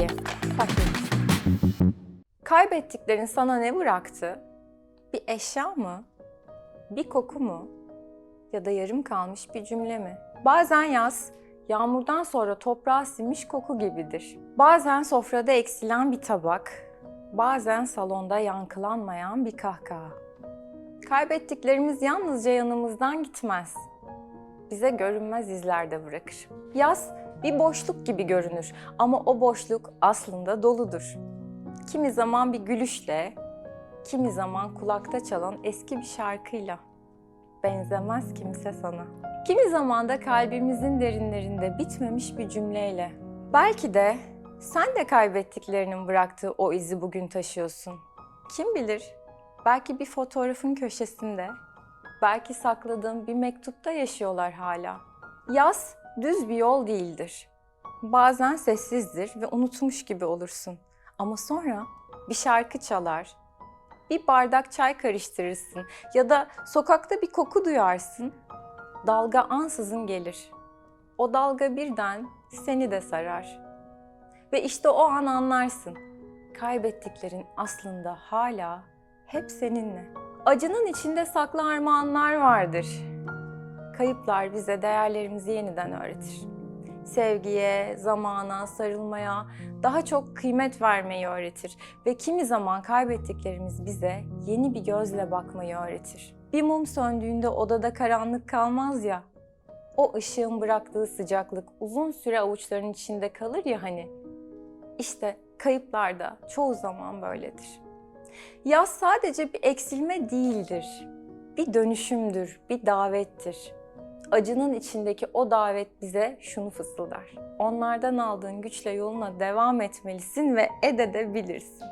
İyi. Başlayalım. Kaybettiklerin sana ne bıraktı? Bir eşya mı? Bir koku mu? Ya da yarım kalmış bir cümle mi? Bazen yaz, yağmurdan sonra toprağa sinmiş koku gibidir. Bazen sofrada eksilen bir tabak, bazen salonda yankılanmayan bir kahkaha. Kaybettiklerimiz yalnızca yanımızdan gitmez. Bize görünmez izler de bırakır. Yaz bir boşluk gibi görünür ama o boşluk aslında doludur. Kimi zaman bir gülüşle, kimi zaman kulakta çalan eski bir şarkıyla. Benzemez kimse sana. Kimi zaman da kalbimizin derinlerinde bitmemiş bir cümleyle. Belki de sen de kaybettiklerinin bıraktığı o izi bugün taşıyorsun. Kim bilir? Belki bir fotoğrafın köşesinde, belki sakladığın bir mektupta yaşıyorlar hala. Yaz düz bir yol değildir. Bazen sessizdir ve unutmuş gibi olursun. Ama sonra bir şarkı çalar, bir bardak çay karıştırırsın ya da sokakta bir koku duyarsın. Dalga ansızın gelir. O dalga birden seni de sarar. Ve işte o an anlarsın. Kaybettiklerin aslında hala hep seninle. Acının içinde saklı armağanlar vardır. Kayıplar bize değerlerimizi yeniden öğretir. Sevgiye, zamana, sarılmaya, daha çok kıymet vermeyi öğretir ve kimi zaman kaybettiklerimiz bize yeni bir gözle bakmayı öğretir. Bir mum söndüğünde odada karanlık kalmaz ya. O ışığın bıraktığı sıcaklık uzun süre avuçların içinde kalır ya hani. İşte kayıplar da çoğu zaman böyledir. Yaz sadece bir eksilme değildir. Bir dönüşümdür, bir davettir. Acının içindeki o davet bize şunu fısıldar. Onlardan aldığın güçle yoluna devam etmelisin ve edebilirsin.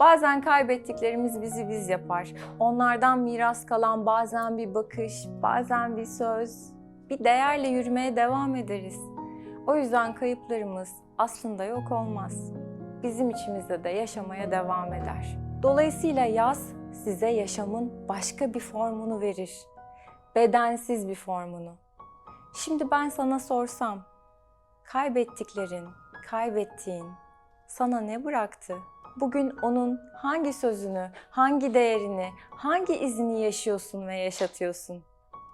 Bazen kaybettiklerimiz bizi biz yapar. Onlardan miras kalan bazen bir bakış, bazen bir söz, bir değerle yürümeye devam ederiz. O yüzden kayıplarımız aslında yok olmaz. Bizim içimizde de yaşamaya devam eder. Dolayısıyla yaz size yaşamın başka bir formunu verir. Bedensiz bir formunu. Şimdi ben sana sorsam, kaybettiklerin, kaybettiğin sana ne bıraktı? Bugün onun hangi sözünü, hangi değerini, hangi izini yaşıyorsun ve yaşatıyorsun?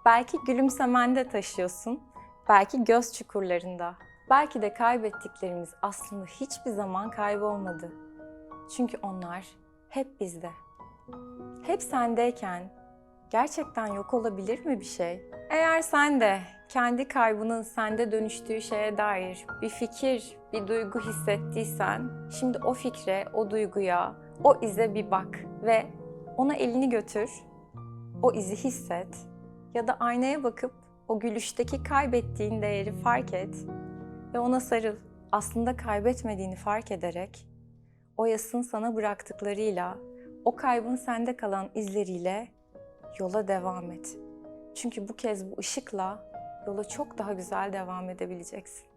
Belki gülümsemende taşıyorsun, belki göz çukurlarında. Belki de kaybettiklerimiz aslında hiçbir zaman kaybolmadı. Çünkü onlar hep bizde. Hep sendeyken gerçekten yok olabilir mi bir şey? Eğer sen de kendi kaybının sende dönüştüğü şeye dair bir fikir, bir duygu hissettiysen, şimdi o fikre, o duyguya, o ize bir bak ve ona elini götür, o izi hisset ya da aynaya bakıp o gülüşteki kaybettiğin değeri fark et ve ona sarıl. Aslında kaybetmediğini fark ederek o yasın sana bıraktıklarıyla, o kaybın sende kalan izleriyle yola devam et. Çünkü bu kez bu ışıkla yola çok daha güzel devam edebileceksin.